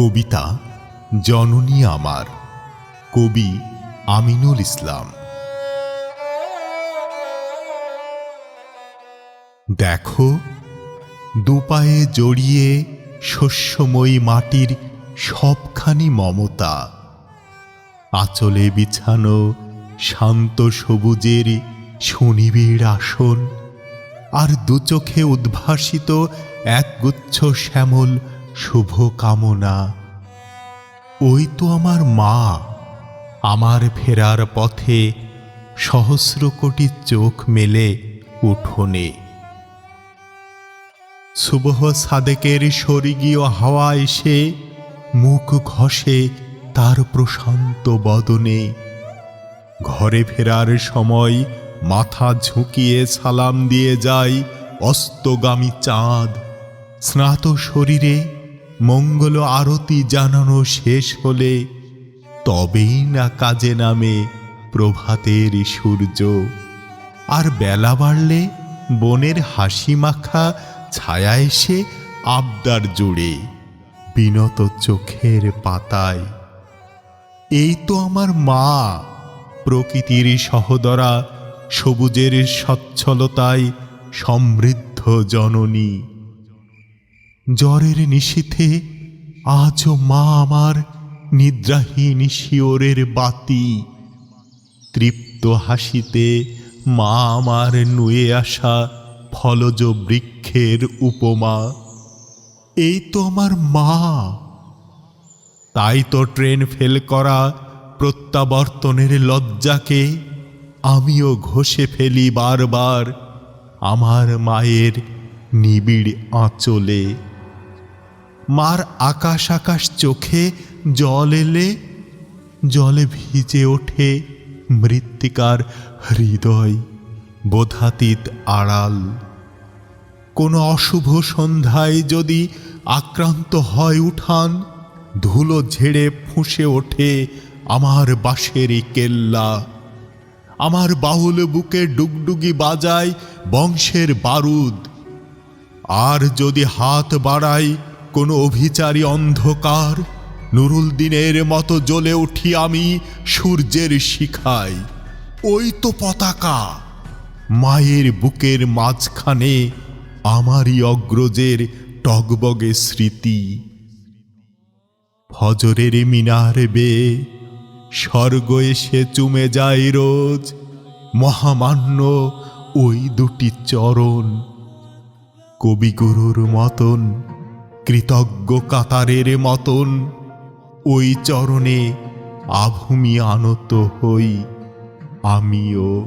কবিতা জননী আমার, কবি আমিনুল ইসলাম। দেখো, দুপায়ে জড়িয়ে শস্যময়ী মাটির সবখানি মমতা, আঁচলে বিছানো শান্ত সবুজের সুনিবিড় আসন, আর দুচোখে উদ্ভাসিত একগুচ্ছ শ্যামল শুভ কামনা ওই তো আমার মা। আমার ফেরার পথে সহস্র কোটি চোখ মেলে উঠোনে। সুবহ সাদেকের স্বর্গীয় হাওয়া এসে মুখ ঘষে তার প্রশান্ত বদনে। ঘরে ফেরার সময় মাথা ঝুঁকিয়ে সালাম দিয়ে যায় অস্তগামী চাঁদ। স্নাত শরীরে মঙ্গল আরতি জানানো শেষ হলে তবেই না কাজে নামে প্রভাতের সূর্য। আর বেলা বাড়লে বনের হাসি মাখা ছায়া এসে আবদার জুড়ে বিনত চোখের পাতায়। এই তো আমার মা, প্রকৃতির সহদরা, সবুজের সচ্ছলতায় সমৃদ্ধ জননী। জ্বরের নিশীথে আজও মা আমার নিদ্রাহীন শিওরের বাতি। তৃপ্ত হাসিতে মা আমার নুয়ে আসা ফলজ বৃক্ষের উপমা। এই তো আমার মা। তাই তো ট্রেন ফেল করা প্রত্যাবর্তনের লজ্জাকে আমিও ঘষে ফেলি বারবার আমার মায়ের নিবিড় আঁচলে। মার আকাশ আকাশ চোখে জল এলে, জলে ভিজে ওঠে মৃত্তিকার হৃদয় বোধাতীত আড়াল। কোনো অশুভ সন্ধ্যায় যদি আক্রান্ত হয় উঠান, ধুলো ঝেড়ে ফুঁসে ওঠে আমার বাঁশের কেল্লা। আমার বাহুল বুকে ডুগডুগি বাজায় বংশের বারুদ। আর যদি হাত বাড়াই কোনো অভিচারী অন্ধকার। নুরুল দিনের মতো জ্বলে উঠি আমি সূর্যের শিখায়। ওই তো পতাকা। মায়ের বুকের মাঝখানে আমারই অগ্রজের টগবগে স্মৃতি। ফজরের মিনার বে স্বর্গ এসে চুমে যায় রোজ। মহামান্য ওই দুটি চরণ। কবিগুরুর মতন কৃতজ্ঞ কাতারের মতন ওই চরণে আভূমি আনত হই আমিও।